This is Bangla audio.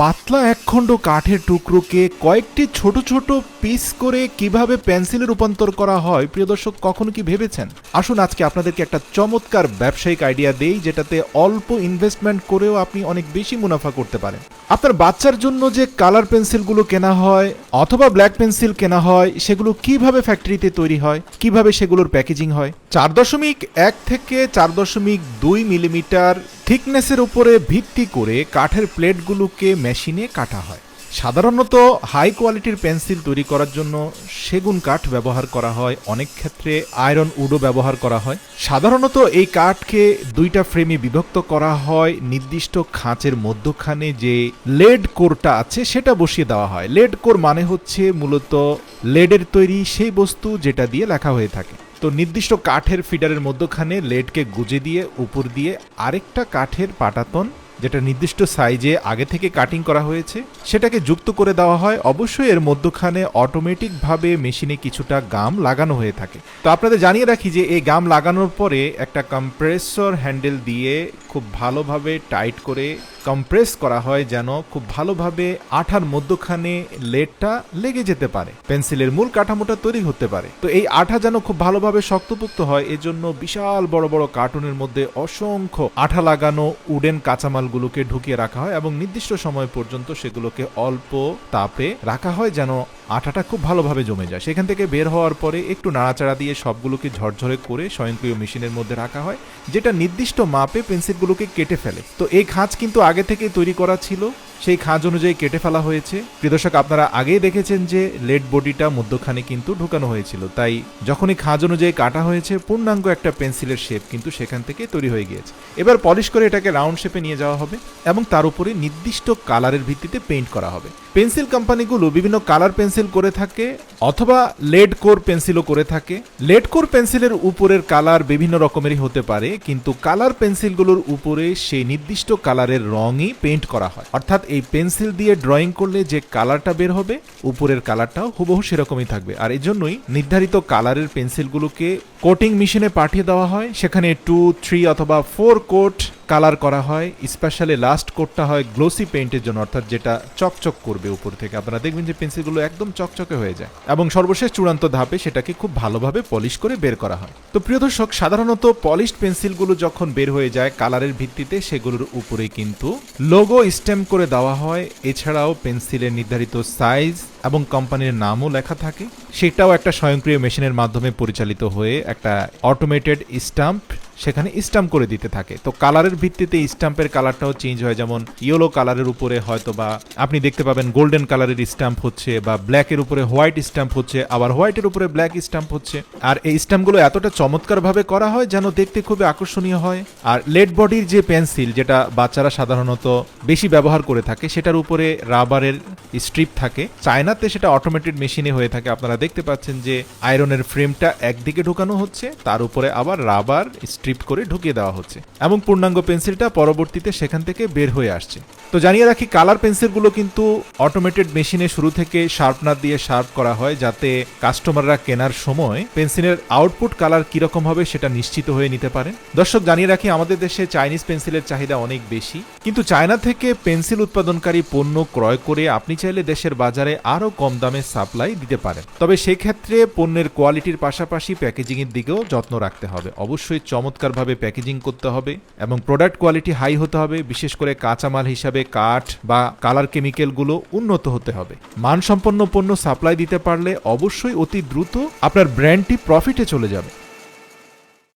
পাতলা একখণ্ড কাঠের টুকরোকে কয়েকটি ছোট ছোট পিস করে কীভাবে পেন্সিলে রূপান্তর করা হয়, প্রিয় দর্শক, কখনো কি ভেবেছেন? আসুন আজকে আপনাদেরকে একটা চমৎকার ব্যবসায়িক আইডিয়া দেই, যেটাতে অল্প ইনভেস্টমেন্ট করেও আপনি অনেক বেশি মুনাফা করতে পারেন। আপনার বাচ্চার জন্য যে কালার পেন্সিলগুলো কেনা হয় অথবা ব্ল্যাক পেন্সিল কেনা হয়, সেগুলো কীভাবে ফ্যাক্টরিতে তৈরি হয়, কীভাবে সেগুলোর প্যাকেজিং হয়? চার দশমিক এক থেকে চার দশমিক দুই মিলিমিটার থিকনেসের উপরে ভিত্তি করে কাঠের প্লেটগুলোকে মেশিনে কাটা হয়। সাধারণত হাই কোয়ালিটির পেন্সিল তৈরি করার জন্য সেগুন কাঠ ব্যবহার করা হয়, অনেক ক্ষেত্রে আয়রন উডও ব্যবহার করা হয়। সাধারণত এই কাঠকে দুইটা ফ্রেমে বিভক্ত করা হয়, নির্দিষ্ট খাঁচের মধ্যখানে যে লেড কোরটা আছে সেটা বসিয়ে দেওয়া হয়। লেড কোর মানে হচ্ছে মূলত লেডের তৈরি সেই বস্তু যেটা দিয়ে লেখা হয়ে থাকে। তো নির্দিষ্ট কাঠের ফিডারের মধ্যখানে লেডকে গুজে দিয়ে, উপর দিয়ে আরেকটা কাঠের পাটাতন যেটা নির্দিষ্ট সাইজে আগে থেকে কাটিং করা হয়েছে, সেটাকে যুক্ত করে দেওয়া হয়। অবশ্যই এর মধ্যখানে অটোমেটিকভাবে মেশিনে কিছুটা গাম লাগানো হয়ে থাকে। তো আপনাদের জানিয়ে রাখি যে এই গাম লাগানোর পরে একটা কম্প্রেসর হ্যান্ডেল দিয়ে খুব ভালোভাবে টাইট করে কম্প্রেস করা হয় যেন খুব ভালোভাবে আঠার মধ্যখানে লেডটা লেগে যেতে পারে। পেন্সিলের মূল কাঠামোটা তৈরি হতে পারে। তো এই আঠা যেন খুব ভালোভাবে শক্তপোক্ত হয়, এজন্য বিশাল বড় বড় কার্টুনের মধ্যে অসংখ্য আঠা লাগানো উডেন কাঁচামালগুলোকে ঢুকিয়ে রাখা হয় এবং নির্দিষ্ট সময় পর্যন্ত সেগুলোকে অল্প তাপে রাখা হয় যেন আঠাটা খুব ভালোভাবে জমে যায়। সেখান থেকে বের হওয়ার পরে একটু নাড়াচাড়া দিয়ে সবগুলোকে ঝরঝরে করে স্বয়ংক্রিয় মেশিনের মধ্যে রাখা হয়, যেটা নির্দিষ্ট মাপে পেন্সিলগুলোকে কেটে ফেলে। তো এই খাঁজ কিন্তু আগে থেকেই তৈরি করা ছিল। সেই খাঁজ অনুযায়ী কেটে ফেলা হয়েছে। প্রিয়দর্শক আপনারা আগেই দেখেছেন যে লেড বডিটা মধ্যখানে কিন্তু ঢুকানো হয়েছিল। তাই যখনই খাঁজ অনুযায়ী কাটা হয়েছে, পূর্ণাঙ্গ একটা পেন্সিলের শেপ কিন্তু সেখান থেকে তৈরি হয়ে গিয়েছে। এবার পলিশ করে এটাকে রাউন্ড শেপে নিয়ে যাওয়া হবে এবং তার উপরে নির্দিষ্ট কালারের ভিত্তিতে পেইন্ট করা হবে। পেন্সিল কোম্পানিগুলো বিভিন্ন কালার পেন্সিল করে থাকে অথবা লেড কোর পেন্সিলও করে থাকে। লেড কোর পেন্সিলের উপরের কালার বিভিন্ন রকমেরই হতে পারে, কিন্তু কালার পেন্সিলগুলোর উপরে সেই নির্দিষ্ট কালারের রঙই পেন্ট করা হয়। অর্থাৎ এই পেন্সিল দিয়ে ড্রয়িং করলে যে কালারটা বের হবে, উপরের কালারটাও হুবহু সেরকমই থাকবে। আর এই জন্যই নির্ধারিত কালারের পেন্সিলগুলোকে কোটিং মেশিনে পাঠিয়ে দেওয়া হয়। সেখানে টু থ্রি অথবা ফোর কোট কালার করা হয় স্পেশালি লাস্ট কোটটা হয় গ্লোসি পেইন্টের জন্য, অর্থাৎ যেটা চকচক করবে উপর থেকে। আপনারা দেখবেন যে পেন্সিলগুলো একদম চকচকে হয়ে যায়। এবং সর্বশেষ চূড়ান্ত ধাপে সেটাকে খুব ভালোভাবে পলিশ করে বের করা হয়। তো প্রিয় দর্শক, সাধারণত পলিশড পেন্সিলগুলো যখন বের হয়ে যায় কালারের ভিত্তিতে, সেগুলোর উপরে কিন্তু লোগো স্ট্যাম্প করে দেওয়া হয়। এছাড়াও পেন্সিলের নির্ধারিত সাইজ এবং কোম্পানির নামও লেখা থাকে। সেটাও একটা স্বয়ংক্রিয় মেশিনের মাধ্যমে পরিচালিত হয়ে একটা অটোমেটেড স্টাম্প সেখানে স্টাম্প করে দিতে থাকে। তো কালারের ভিত্তিতে স্টাম্পের কালারটাও চেঞ্জ হয়। যেমন ইয়েলো কালারের উপরে হয়তো বা আপনি দেখতে পাবেন গোল্ডেন কালারের স্টাম্প হচ্ছে বা ব্ল্যাকের উপরে হোয়াইট স্টাম্প হচ্ছে, আবার হোয়াইটের উপরে ব্ল্যাক স্টাম্প হচ্ছে। আর এই স্টাম্পগুলো এতটা চমৎকারভাবে করা হয় যেন দেখতে খুবই আকর্ষণীয় হয়। আর লেড বডির যে পেন্সিল যেটা বাচ্চারা সাধারণত বেশি ব্যবহার করে থাকে, সেটার উপরে রাবারের স্ট্রিপ থাকে। চায়নাতে সেটা অটোমেটেড মেশিনে হয়ে থাকে। আপনারা দেখতে পাচ্ছেন যে আয়রনের ফ্রেমটা একদিকে ঢোকানো হচ্ছে, তার উপরে আবার রাবার স্ট্রিপ করে ঢুকিয়ে দেওয়া হচ্ছে এবং পূর্ণাঙ্গ পেন্সিলটা পরবর্তীতে সেখান থেকে বের হয়ে আসছে। তো জানিয়ে রাখি, কালার পেন্সিলগুলো কিন্তু অটোমেটেড মেশিনে শুরু থেকে শার্পনার দিয়ে শার্প করা হয় যাতে কাস্টমাররা কেনার সময় পেন্সিলের আউটপুট কালার কীরকম হবে সেটা নিশ্চিত হয়ে নিতে পারেন। দর্শক, জানিয়ে রাখি, আমাদের দেশে চাইনিজ পেন্সিলের চাহিদা অনেক বেশি। কিন্তু চায়না থেকে পেন্সিল উৎপাদনকারী পণ্য ক্রয় করে আপনি চাইলে দেশের বাজারে আরও কম দামে সাপ্লাই দিতে পারেন। তবে সেক্ষেত্রে পণ্যের কোয়ালিটির পাশাপাশি প্যাকেজিং এর দিকেও যত্ন রাখতে হবে। অবশ্যই চমৎকারভাবে প্যাকেজিং করতে হবে এবং প্রোডাক্ট কোয়ালিটি হাই হতে হবে। বিশেষ করে কাঁচামাল হিসাবে কাঠ বা কালার কেমিক্যালগুলো উন্নত হতে হবে। মানসম্পন্ন পণ্য সাপ্লাই দিতে পারলে অবশ্যই অতি দ্রুত আপনার ব্র্যান্ডটি প্রফিটে চলে যাবে।